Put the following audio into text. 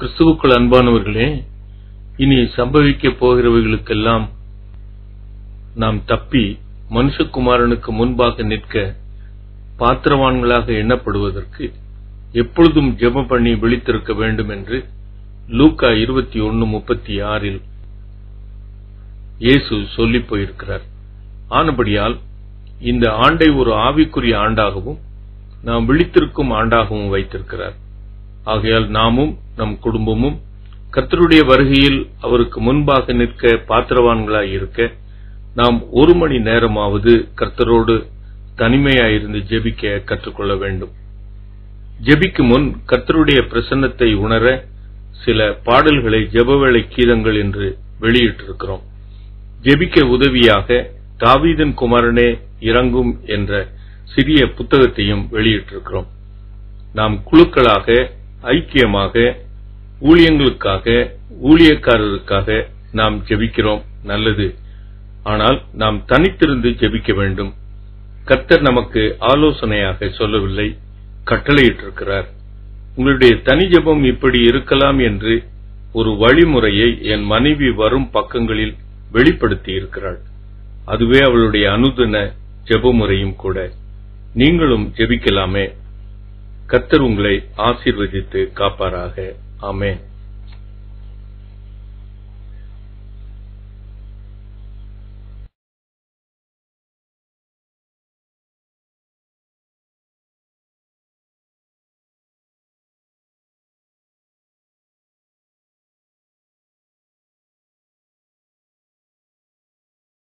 கிறிஸ்துவுக்குள் அன்பானவர்களே இனி சம்பவிக்கப் போகிறவைகளுக்கெல்லாம் நாம் தப்பி மனுஷகுமாரனுக்கு முன்பாக நிற்க பாத்திரவான்களாக எண்ணப்படுவதற்கு எப்பொழுதும் ஜெப பண்ணி விழித்திருக்க வேண்டும் என்று லூக்கா இருபத்தி ஒன்னு முப்பத்தி ஆறில் இயேசு சொல்லிப் போயிருக்கிறார். ஆனபடியால் இந்த ஆண்டை ஒரு ஆவிக்குரிய ஆண்டாகவும் நாம் விழித்திருக்கும் ஆண்டாகவும் வைத்திருக்கிறார். ஆகையால் நாமும் நம் குடும்பமும் கர்த்தருடைய வருகையில் அவருக்கு முன்பாக நிற்க பாத்திரவான்களாய் இருக்க நாம் ஒரு மணி நேரமாவது கர்த்தரோடு தனிமையாயிருந்து ஜெபிக்க கற்றுக்கொள்ள வேண்டும். ஜெபிக்கு முன் கர்த்தருடைய பிரசன்னத்தை உணர சில பாடல்களை ஜெபவேளை கீதங்கள் என்று வெளியிட்டிருக்கிறோம். ஜெபிக்க உதவியாக தாவீதன் குமாரனே இறங்கும் என்ற சிறிய புத்தகத்தையும் வெளியிட்டிருக்கிறோம். நாம் குழுக்களாக ஐக்கியமாக ஊழியங்களுக்காக ஊழியக்காரருக்காக நாம் ஜெபிக்கிறோம் நல்லது. ஆனால் நாம் தனித்திருந்து ஜெபிக்க வேண்டும். கர்த்தர் நமக்கு ஆலோசனையாக சொல்லவில்லை கட்டளையிட்டிருக்கிறார். உங்களுடைய தனி ஜெபம் இப்படி இருக்கலாம் என்று ஒரு வழிமுறையை என் மனைவி வரும் பக்கங்களில் வெளிப்படுத்தி இருக்கிறாள். அதுவே அவளுடைய அனுதின ஜெபமுறையும் கூட. நீங்களும் ஜெபிக்கலாமே. கர்த்தர் உங்களை ஆசீர்வதித்து காப்பாராக. Amén.